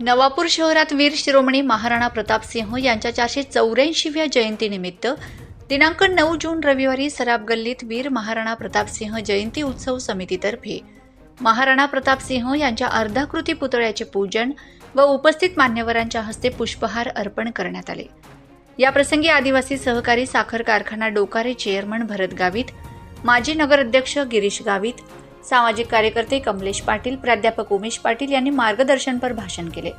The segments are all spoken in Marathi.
नवापूर शहरात वीर शिरोमणी महाराणा प्रतापसिंह यांच्या चारशे चौऱ्याऐंशीव्या जयंतीनिमित्त दिनांक नऊ जून रविवारी सराब गल्लीत वीर महाराणा प्रतापसिंह जयंती उत्सव समितीतर्फे महाराणा प्रतापसिंह यांच्या अर्धाकृती पुतळ्याचे पूजन व उपस्थित मान्यवरांच्या हस्ते पुष्पहार अर्पण करण्यात आले. याप्रसंगी आदिवासी सहकारी साखर कारखाना डोकारे चेअरमन भरत गावित माजी नगराध्यक्ष गिरीश गावित सामाजिक कार्यकर्ते कमलेश पाटील प्राध्यापक उमेश पाटील यांनी मार्गदर्शनपर भाषण केले.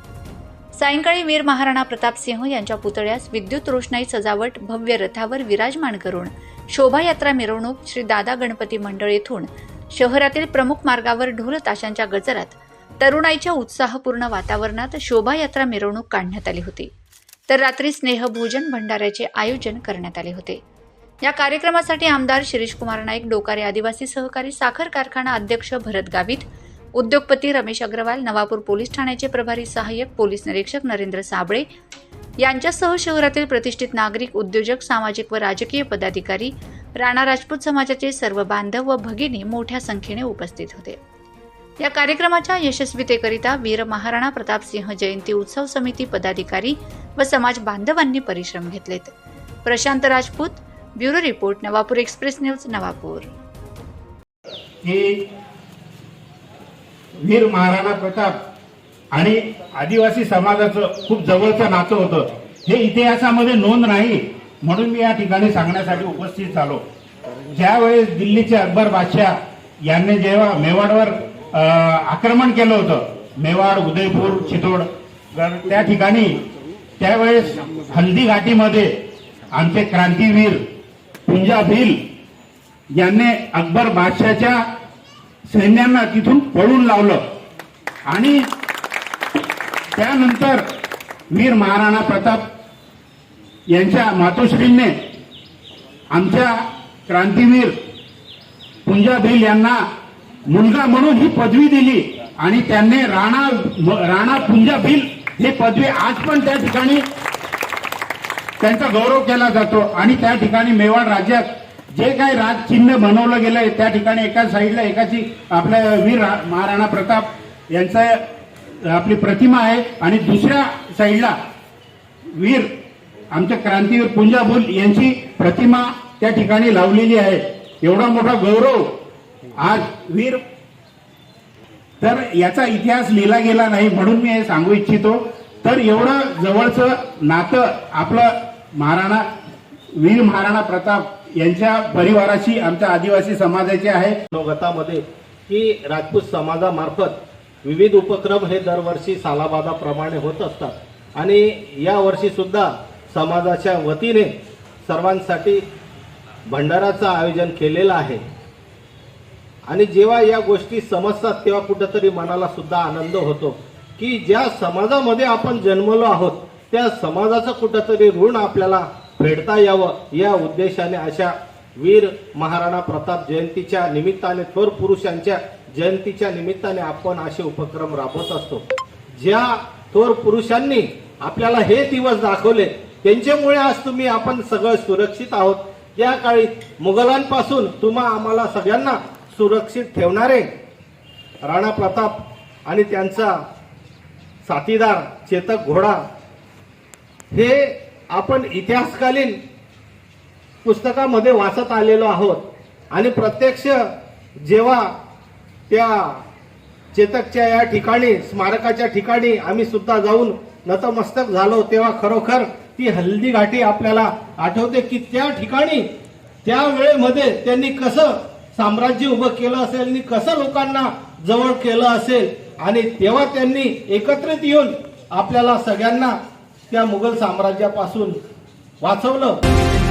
सायंकाळी वीर महाराणा प्रतापसिंह यांच्या पुतळ्यास विद्युत रोषणाई सजावट भव्य रथावर विराजमान करून शोभायात्रा मिरवणूक श्री दादा गणपती मंडळ येथून शहरातील प्रमुख मार्गावर ढोल ताशांच्या गजरात तरुणाईच्या उत्साहपूर्ण वातावरणात शोभायात्रा मिरवणूक काढण्यात आली होती. तर रात्री स्नेहभोजन भंडाऱ्याचे आयोजन करण्यात आले होते. या कार्यक्रमासाठी आमदार शिरीषकुमार नाईक डोकारे आदिवासी सहकारी साखर कारखाना अध्यक्ष भरत गावित उद्योगपती रमेश अग्रवाल नवापूर पोलीस ठाण्याचे प्रभारी सहाय्यक पोलीस निरीक्षक नरेंद्र साबळे यांच्यासह शहरातील प्रतिष्ठित नागरिक उद्योजक सामाजिक व राजकीय पदाधिकारी राणा राजपूत समाजाचे सर्व बांधव व भगिनी मोठ्या संख्येने उपस्थित होते. या कार्यक्रमाच्या यशस्वीतेकरिता वीर महाराणा प्रतापसिंह जयंती उत्सव समिती पदाधिकारी व समाज बांधवांनी परिश्रम घेतलेत. Prashant Rajput bureau report Navapur express news Navapur. वीर महाराणा प्रताप आणि आदिवासी समाजाचं खूप जवळचं नातं होतं. हे इतिहासामध्ये नोंद नाही म्हणून मी या ठिकाणी सांगण्यासाठी उपस्थित झालो. ज्यावेळेस दिल्लीचे अकबर बादशाह यांनी जेव्हा मेवाडवर अं, आक्रमण केलं होतं मेवाड उदयपूर चितोड त्या ठिकाणी त्यावेळेस हल्दी घाटीमध्ये आमचे क्रांतीवीर पुंजा भील यांनी अकबर बादशाच्या सैन्यांना तिथून पळून लावलं. आणि त्यानंतर वीर महाराणा प्रताप यांच्या मातोश्रींने आमच्या क्रांतीवीर पुंजा भील यांना मुलगा म्हणून ही पदवी दिली आणि त्यांनी राणा राणा पुंजा भील ही पदवी आज पण त्या ठिकाणी त्यांचा गौरव केला जातो. आणि त्या ठिकाणी मेवाड राज्यात जे काही राजचिन्ह बनवलं गेलंय त्या ठिकाणी एका साईडला एकाची आपल्या वीर रा- महाराणा प्रताप यांचं आपली प्रतिमा आहे. आणि दुसऱ्या साईडला वीर आमच्या क्रांतीवीर पुंजाभूल यांची प्रतिमा त्या ठिकाणी लावलेली आहे. एवढा मोठा गौरव आज वीर तर याचा इतिहास लिहिला गेला नाही म्हणून मी हे सांगू इच्छितो. तर एवढं जवळचं नातं आपलं महाराणा वीर महाराणा प्रताप यांच्या परिवाराशी आमच्या आदिवासी समाजाचे आहे. मनोगतामध्ये की राजपूत समाजामार्फत विविध उपक्रम हे दरवर्षी सालाबादाप्रमाणे होत असतात. आणि या वर्षी सुद्धा समाजाच्या वतीने सर्वांसाठी भंडाराचं आयोजन केलेलं आहे. आणि जेव्हा या गोष्टी समजतात तेव्हा कुठंतरी मनाला सुद्धा आनंद होतो की ज्या समाजामध्ये आपण जन्मलो आहोत त्या समाजाचं कुठंतरी ऋण आपल्याला फेडता यावं या उद्देशाने अशा वीर महाराणा प्रताप जयंतीच्या निमित्ताने थोर पुरुषांच्या जयंतीच्या निमित्ताने आपण असे उपक्रम राबवत असतो. ज्या थोर पुरुषांनी आपल्याला हे दिवस दाखवले त्यांच्यामुळे आज तुम्ही आपण सगळं सुरक्षित आहोत. त्या काळी मुघलांपासून तुम्हा आम्हाला सगळ्यांना सुरक्षित ठेवणारे राणा प्रताप आणि त्यांचा साथीदार चेतक घोडा हे आपण इतिहासकालीन पुस्तकामध्ये वाचत आलेलो आहोत. आणि प्रत्यक्ष जेव्हा त्या चेतकच्या या ठिकाणी स्मारकाच्या ठिकाणी आम्ही सुद्धा जाऊन नतमस्तक झालो तेव्हा खरोखर ती हल्दी घाटी आपल्याला आठवते की त्या ठिकाणी त्या वेळेमध्ये त्यांनी कसं साम्राज्य उभं केलं असेल आणि कसं लोकांना जवळ केलं असेल आणि तेव्हा त्यांनी एकत्रित येऊन आपल्याला सगळ्यांना त्या मुघल साम्राज्यापासून वाचवलं.